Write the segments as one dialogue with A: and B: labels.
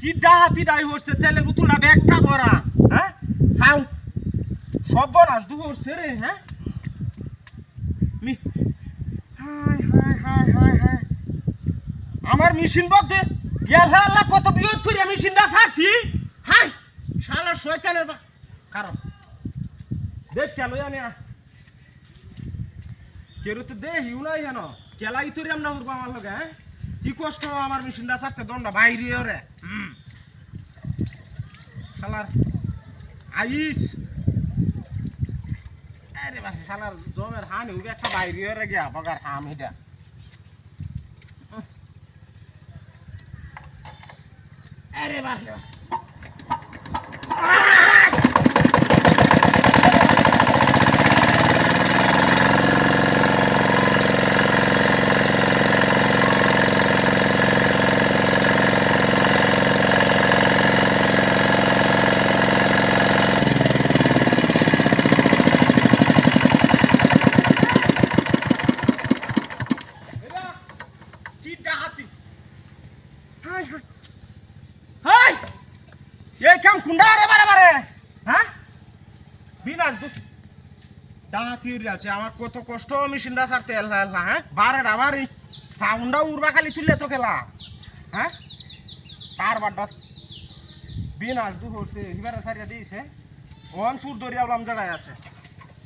A: কি ডাহাতি ডাই হচ্ছে, তেলের বোতলটা ব্যাগটা করা হ্যাঁ? সাউন্ড। সব বলাস দু হচ্ছে রে হ্যাঁ? আমার মেশিন বলতে ইয়াল্লা কত বিয়োগ করে মেশিনটা ছাড়ছি? হাই, শালা শয়তানের কারণ। দেখ কেন জানি কেরু তো দে হিউ নাই জানো? কেলাই তোর আমরা উঠবো আমার লগে হ্যাঁ? কি কষ্ট আমার মেশিনটা ছাড়তে, দণ্ডা বাইরে রে হুম। শালার আইস। আরে বাস শালার জমের হান উগে একটা বাইরে হয়ে গিয়া বগার হাম হিটা আরে বাস এরা কি ডাহাতি হাই হাই। হাই! এই কাম কুন্ডা রে বারে বারে! হ্যাঁ? বিনাশ দু উড়ে আছে? আমার কত কষ্ট মেশিনটা ছাড়তে এল্লা এল্লা হ্যাঁ? বারে আমার এই সাউন্ডটা উড়বা খালি তুললে তো খেলা হ্যাঁ? তার বাড্ডা বিনাশ দু হচ্ছে, এবারে সারিয়া দিয়েছে। ওয়ান চুর দরিয়া বলাম জায়গায় আছে।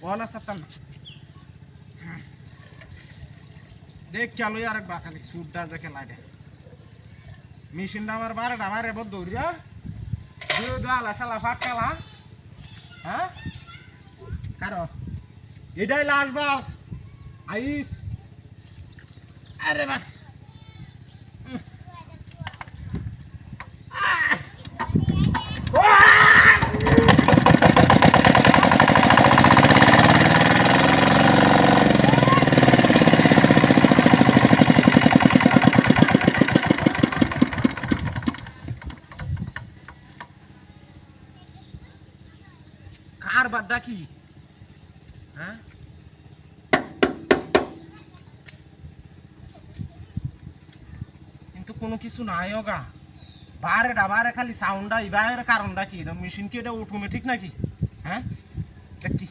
A: ওয়ান আছে তার না। দেখ চালু আর একবার খালি সুটটা যে খেলা দে মেশিনটা আমার বারোটা মারে বদ দৌড়িয়া দুই গালা শালা ফাট কালা হ্যাঁ? কারও? এটাই লাস্ট বাস আইস। আরে বাস কার বাদ ডাকি হ্যাঁ? কিন্তু কোনো কিছু নাই গা বারে ডাবারে খালি সাউন্ডটা ইবারের কারণটা কি? মেশিন কি এটা অটোমেটিক নাকি? হ্যাঁ? দেখি